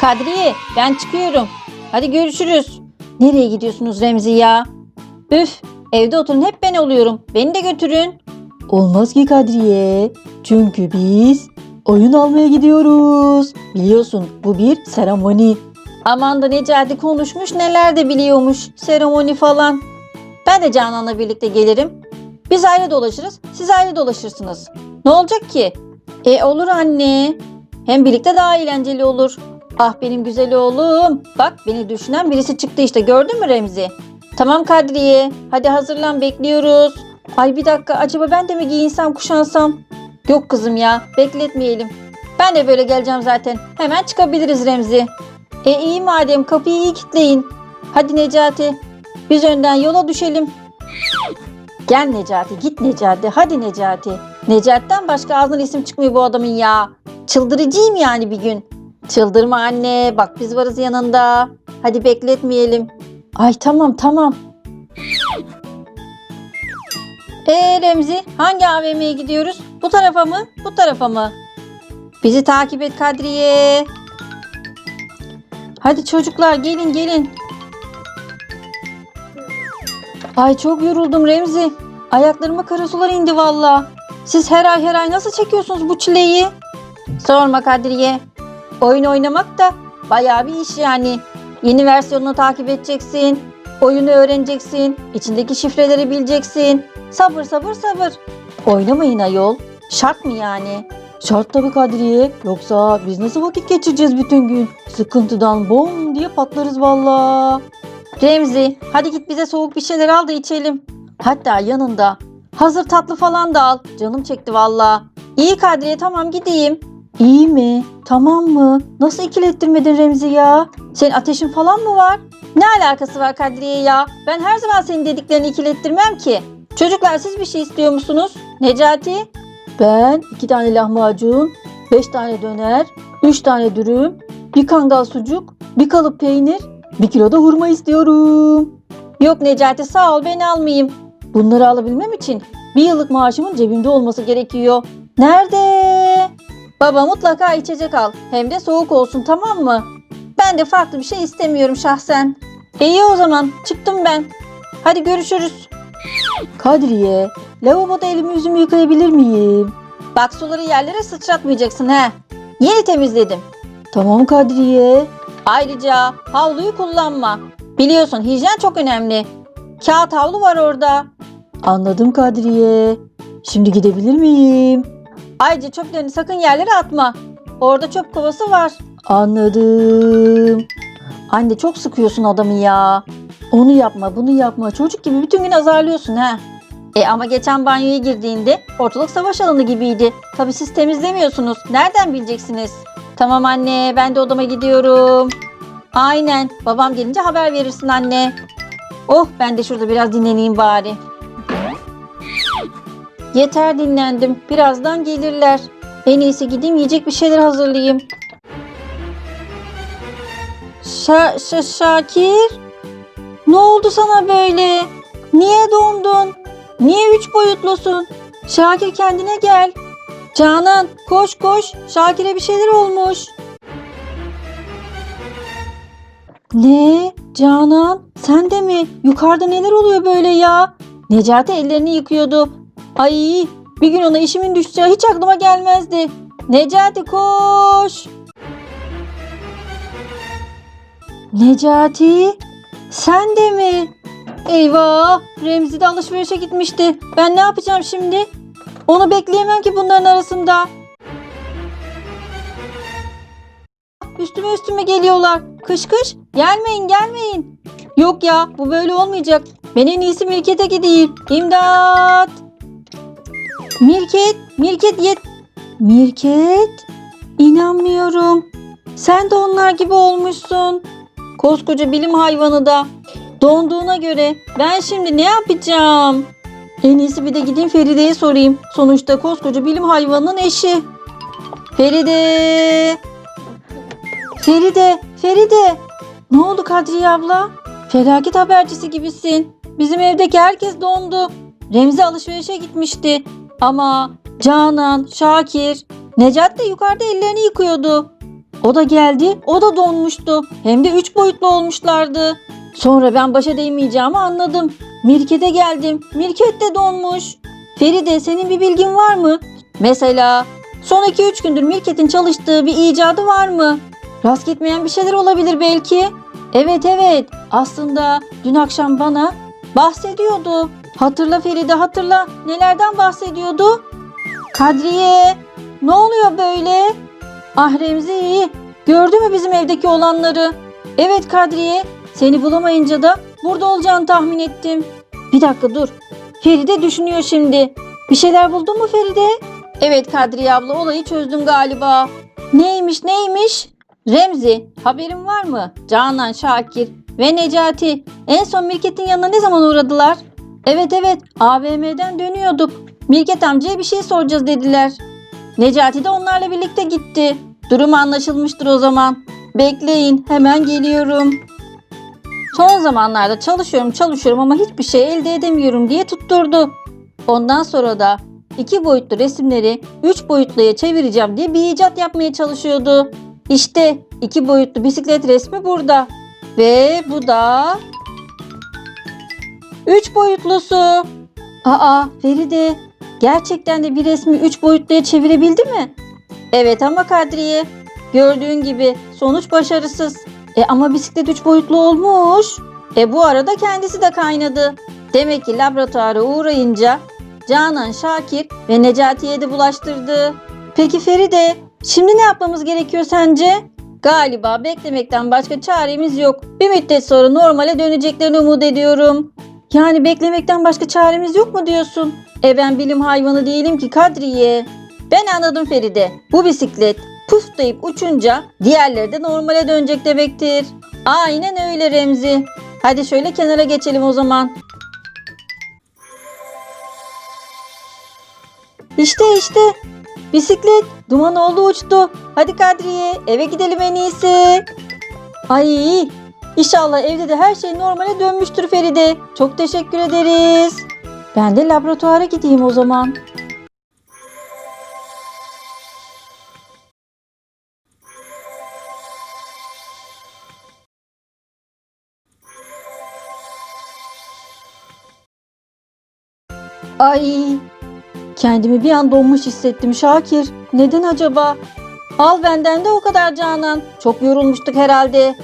Kadriye ben çıkıyorum. Hadi görüşürüz. Nereye gidiyorsunuz Remzi ya? Üf evde oturun hep ben oluyorum. Beni de götürün. Olmaz ki Kadriye. Çünkü biz oyun almaya gidiyoruz. Biliyorsun bu bir seremoni. Aman da Necati konuşmuş neler de biliyormuş. Seremoni falan. Ben de Canan'la birlikte gelirim. Biz ayrı dolaşırız, siz ayrı dolaşırsınız. Ne olacak ki? E olur anne. Hem birlikte daha eğlenceli olur. Ah benim güzel oğlum. Bak beni düşünen birisi çıktı işte gördün mü Remzi? Tamam Kadriye. Hadi hazırlan bekliyoruz. Ay bir dakika acaba ben de mi giyinsem kuşansam? Yok kızım ya bekletmeyelim. Ben de böyle geleceğim zaten. Hemen çıkabiliriz Remzi. E iyi madem kapıyı iyi kilitleyin. Hadi Necati. Biz önden yola düşelim. Gel Necati git Necati. Hadi Necati. Necati'den başka ağzından isim çıkmıyor bu adamın ya. Çıldırıcıyım yani bir gün. Çıldırma anne. Bak biz varız yanında. Hadi bekletmeyelim. Ay tamam tamam. Ee Remzi hangi AVM'ye gidiyoruz? Bu tarafa mı? Bu tarafa mı? Bizi takip et Kadriye. Hadi çocuklar gelin gelin. Ay çok yoruldum Remzi. Ayaklarıma kara sular indi valla. Siz her ay her ay nasıl çekiyorsunuz bu çileyi? Sorma Kadriye. Oyun oynamak da bayağı bir iş yani. Yeni versiyonunu takip edeceksin. Oyunu öğreneceksin. içindeki şifreleri bileceksin. Sabır sabır sabır. Oynamayın ayol. Şart mı yani? Şart tabii Kadriye. Yoksa biz nasıl vakit geçireceğiz bütün gün? Sıkıntıdan bom diye patlarız valla. Remzi hadi git bize soğuk bir şeyler al da içelim. Hatta yanında hazır tatlı falan da al. Canım çekti valla. İyi Kadriye tamam gideyim. İyi mi? Tamam mı? Nasıl ikilettirmedin Remzi ya? Senin ateşin falan mı var? Ne alakası var Kadriye ya? Ben her zaman senin dediklerini ikilettirmem ki. Çocuklar siz bir şey istiyor musunuz? Necati? Ben iki tane lahmacun, beş tane döner, üç tane dürüm, bir kangal sucuk, bir kalıp peynir, bir kilo da hurma istiyorum. Yok Necati sağ ol ben almayayım. Bunları alabilmem için bir yıllık maaşımın cebimde olması gerekiyor. Nerede? Baba mutlaka içecek al. Hem de soğuk olsun tamam mı? Ben de farklı bir şey istemiyorum şahsen. İyi o zaman çıktım ben. Hadi görüşürüz. Kadriye, lavaboda elimi yüzümü yıkayabilir miyim? Bak suları yerlere sıçratmayacaksın he. Yeni temizledim. Tamam Kadriye. Ayrıca havluyu kullanma. Biliyorsun hijyen çok önemli. Kağıt havlu var orada. Anladım Kadriye. Şimdi gidebilir miyim? Ayrıca çöplerini sakın yerlere atma. Orada çöp kovası var. Anladım. Anne çok sıkıyorsun adamı ya. Onu yapma, bunu yapma. Çocuk gibi Bütün gün azarlıyorsun ha. E ama geçen banyoya girdiğinde ortalık savaş alanı gibiydi. Tabii siz temizlemiyorsunuz. Nereden bileceksiniz? Tamam anne ben de odama gidiyorum. Aynen babam gelince haber verirsin anne. Oh ben de şurada biraz dinleneyim bari. Yeter dinlendim. Birazdan gelirler. En iyisi gideyim yiyecek bir şeyler hazırlayayım. Şa Şa- Şakir? Ne oldu sana böyle? Niye dondun? Niye üç boyutlusun? Şakir kendine gel. Canan koş koş. Şakir'e bir şeyler olmuş. Ne? Canan sen de mi? Yukarıda neler oluyor böyle ya? Necati ellerini yıkıyordu. Ay bir gün ona işimin düşeceği hiç aklıma gelmezdi. Necati koş. Necati sen de mi? Eyvah Remzi de alışverişe gitmişti. Ben ne yapacağım şimdi? Onu bekleyemem ki bunların arasında. Üstüme üstüme geliyorlar. Kış kış gelmeyin gelmeyin. Yok ya bu böyle olmayacak. Ben en iyisi Mirket'e gideyim. İmdat. Mirket, Mirket yet. Mirket? İnanmıyorum. Sen de onlar gibi olmuşsun. Koskoca bilim hayvanı da. Donduğuna göre ben şimdi ne yapacağım? En iyisi bir de gideyim Feride'ye sorayım. Sonuçta koskoca bilim hayvanının eşi. Feride. Feride, Feride. Ne oldu Kadriye abla? Felaket habercisi gibisin. Bizim evdeki herkes dondu. Remzi alışverişe gitmişti. Ama Canan, Şakir, Necat da yukarıda ellerini yıkıyordu. O da geldi, o da donmuştu. Hem de üç boyutlu olmuşlardı. Sonra ben başa değmeyeceğimi anladım. Mirket'e geldim. Mirket de donmuş. Feride senin bir bilgin var mı? Mesela son 2-3 gündür Mirket'in çalıştığı bir icadı var mı? Rast gitmeyen bir şeyler olabilir belki. Evet evet aslında dün akşam bana bahsediyordu. Hatırla Feride hatırla. Nelerden bahsediyordu? Kadriye ne oluyor böyle? Ah Remzi gördü mü bizim evdeki olanları? Evet Kadriye seni bulamayınca da burada olacağını tahmin ettim. Bir dakika dur. Feride düşünüyor şimdi. Bir şeyler buldun mu Feride? Evet Kadriye abla olayı çözdüm galiba. Neymiş neymiş? Remzi haberin var mı? Canan, Şakir ve Necati en son Mirket'in yanına ne zaman uğradılar? Evet evet AVM'den dönüyorduk. Mirket amcaya bir şey soracağız dediler. Necati de onlarla birlikte gitti. Durum anlaşılmıştır o zaman. Bekleyin hemen geliyorum. Son zamanlarda çalışıyorum çalışıyorum ama hiçbir şey elde edemiyorum diye tutturdu. Ondan sonra da iki boyutlu resimleri üç boyutluya çevireceğim diye bir icat yapmaya çalışıyordu. İşte iki boyutlu bisiklet resmi burada. Ve bu da üç boyutlusu. Aa Feride gerçekten de bir resmi üç boyutluya çevirebildi mi? Evet ama Kadriye gördüğün gibi sonuç başarısız. E ama bisiklet üç boyutlu olmuş. E bu arada kendisi de kaynadı. Demek ki laboratuvara uğrayınca Canan, Şakir ve Necati'ye de bulaştırdı. Peki Feride, şimdi ne yapmamız gerekiyor sence? Galiba beklemekten başka çaremiz yok. Bir müddet sonra normale döneceklerini umut ediyorum. Yani beklemekten başka çaremiz yok mu diyorsun? E ben bilim hayvanı değilim ki Kadriye. Ben anladım Feride. Bu bisiklet puf deyip uçunca diğerleri de normale dönecek demektir. Aynen öyle Remzi. Hadi şöyle kenara geçelim o zaman. İşte işte. Bisiklet duman oldu uçtu. Hadi Kadriye eve gidelim en iyisi. Ay inşallah evde de her şey normale dönmüştür Feride. Çok teşekkür ederiz. Ben de laboratuvara gideyim o zaman. Ay Kendimi bir an donmuş hissettim Şakir. Neden acaba? Al benden de o kadar Canan. Çok yorulmuştuk herhalde.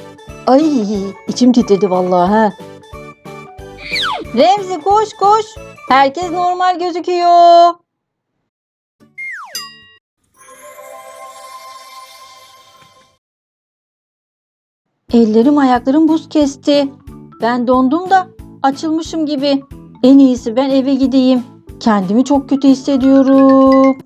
Ay içim titredi vallahi ha. Remzi koş koş. Herkes normal gözüküyor. Ellerim ayaklarım buz kesti. Ben dondum da açılmışım gibi. En iyisi ben eve gideyim. Kendimi çok kötü hissediyorum.